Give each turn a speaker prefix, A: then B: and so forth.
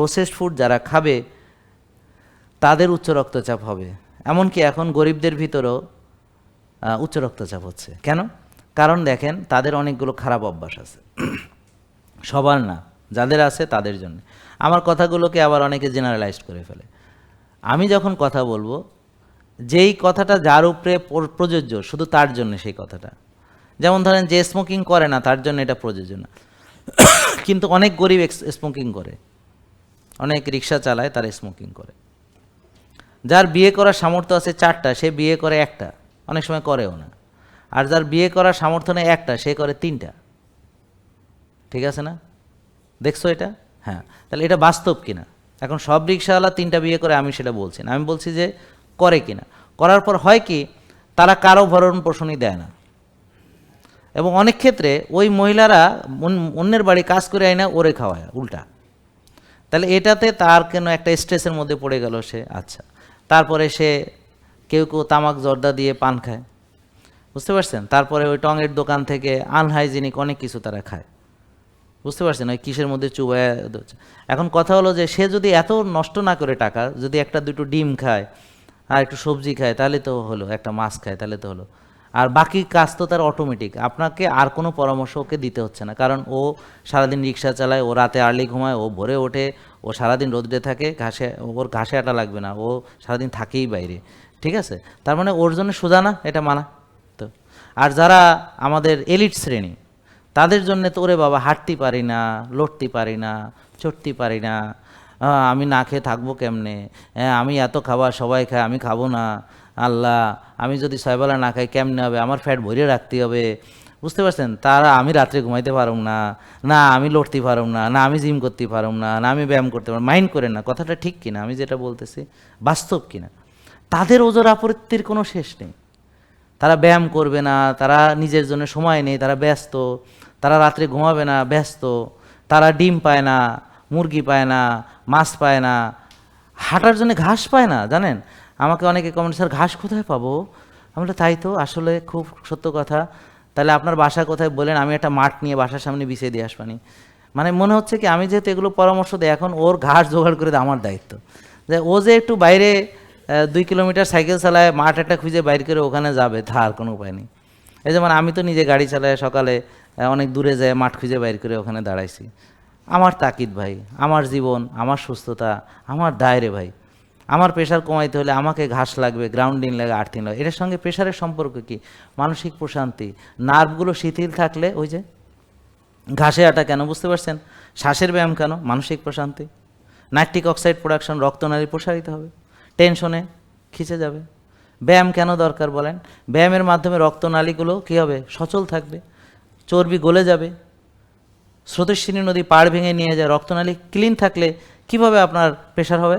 A: Processed food যারা খাবে, তাদের উচ্চ রক্তচাপ হবে। এমনকি এখন গরিবদের ভিতরেও উচ্চ রক্তচাপ হচ্ছে। কেন? কারণ দেখেন, তাদের অনেকগুলো খারাপ অভ্যাস আছে। সবার না, যাদের আছে তাদের জন্য। আমার কথাগুলোকে আবার অনেকে জেনারেলাইজড করে ফেলে। আমি যখন কথা বলব, যেই কথাটা যার উপরে প্রযোজ্য, শুধু তার জন্য সেই কথাটা। যেমন ধরেন, যে স্মোকিং করে না, তার জন্য এটা প্রযোজ্য না। কিন্তু অনেক গরিব স্মোকিং করে। অনেক রিক্সা চালায়, তারা স্মোকিং করে। যার বিয়ে করার সামর্থ্য আছে চারটা, সে বিয়ে করে একটা, অনেক সময় করেও না। আর যার বিয়ে করার সামর্থ্য নেই একটা, সে করে তিনটা। ঠিক আছে না? দেখছ এটা? হ্যাঁ। তাহলে এটা বাস্তব কিনা? এখন সব রিক্সাওয়ালা তিনটা বিয়ে করে, আমি সেটা বলছি না। আমি বলছি যে করে কিনা? করার পর হয় কি, তারা কারও ভরণ পোষণই দেয় না। এবং অনেক ক্ষেত্রে ওই মহিলারা অন্যের বাড়ি কাজ করে আয় না, ওরে খাওয়ায়, উল্টা। তাহলে এটাতে তার কেন একটা স্ট্রেসের মধ্যে পড়ে গেল সে? আচ্ছা। তারপরে সে কেউ কেউ তামাক জর্দা দিয়ে পান খায়। বুঝতে পারছেন? তারপরে ওই টঙের দোকান থেকে আনহাইজিনিক অনেক কিছু তারা খায়। বুঝতে পারছেন? ওই কিসের মধ্যে চুবায় এখন কথা হলো যে, সে যদি এত নষ্ট না করে টাকা, যদি একটা দুটো ডিম খায় আর একটু সবজি খায়, তাহলে তো হলো, একটা মাছ খায়, তাহলে তো হলো। আর বাকি কাজ তো তার অটোমেটিক আপনাকে আর কোনো পরামর্শ ওকে দিতে হচ্ছে না। কারণ ও সারাদিন রিক্সা চালায়, ও রাতে আর্লি ঘুমায়, ও ভোরে ওঠে, ও সারাদিন রোদে থাকে, ঘাসে, ওর ঘাসে আটা লাগবে না, ও সারাদিন থাকেই বাইরে। ঠিক আছে? তার মানে ওর জন্য সোজা না, এটা মানা। তো, আর যারা আমাদের এলিট শ্রেণি, তাদের জন্য তো ওরে বাবা হাঁটতে পারি না, লড়তে পারি না, চড়তে পারি না। আমি না খেয়ে থাকব কেমনে? হ্যাঁ আমি এত খাবার সবাই খায়, আমি খাব না। আল্লাহ, আমি যদি ছয়বেলা না খাই কেমনে হবে? আমার ফ্যাট ভরিয়ে রাখতে হবে। বুঝতে পারছেন? তারা আমি রাত্রে ঘুমাইতে পারব না না আমি লড়তে পারব না না আমি জিম করতে পারব না না আমি ব্যায়াম করতে পারব মাইন্ড করেন না, কথাটা ঠিক কিনা? আমি যেটা বলতেছি, বাস্তব কিনা? তাদের ওজোর আপত্তির কোনো শেষ নেই। তারা ব্যায়াম করবে না, তারা নিজের জন্য সময় নেই, তারা ব্যস্ত, তারা রাত্রে ঘুমাবে না, ব্যস্ত, তারা ডিম পায় না, মুরগি পায় না, মাছ পায় না, হাঁটার জন্য ঘাস পায় না, জানেন? আমাকে অনেকে কমেন্ট স্যার ঘাস কোথায় পাবো? আমি বলি, তাই তো আসলে খুব সত্য কথা। তাহলে আপনার বাসা কোথায় বলেন আমি একটা মাঠ নিয়ে বাসার সামনে বিছিয়ে দিয়ে আসবানি। মানে মনে হচ্ছে কি আমি যেহেতু এগুলো পরামর্শ দিই এখন ওর ঘাস জোগাড় করে দেয় আমার দায়িত্ব। যে ও যে একটু বাইরে দুই কিলোমিটার সাইকেল চালায় মাঠ একটা খুঁজে বাইর করে ওখানে যাবে তার কোনো উপায় নেই। এই যেমন আমি তো নিজে গাড়ি চালাই সকালে অনেক দূরে যায় মাঠ খুঁজে বাইর করে ওখানে দাঁড়াইছি। আমার তাকিদ ভাই আমার জীবন আমার সুস্থতা আমার দায় রে ভাই। আমার প্রেশার কমাইতে হলে আমাকে ঘাস লাগবে গ্রাউন্ডিং লাগে, আর্থিং লাগবে এটার সঙ্গে প্রেশারের সম্পর্ক কি? মানসিক প্রশান্তি। নার্ভগুলো শিথিল থাকলে ওই যে ঘাসে আটা কেন, বুঝতে পারছেন? শ্বাসের ব্যায়াম কেন? মানসিক প্রশান্তি। নাইট্রিক অক্সাইড প্রোডাকশন রক্তনালী প্রসারিত হবে। টেনশনে খিচে যাবে। ব্যায়াম কেন দরকার বলেন? ব্যায়ামের মাধ্যমে রক্তনালীগুলো কী হবে? সচল থাকবে। চর্বি গলে যাবে। স্রোতস্বিনী নদী পাড় ভেঙে নিয়ে যায়। রক্তনালী ক্লিন থাকলে কীভাবে আপনার প্রেশার হবে?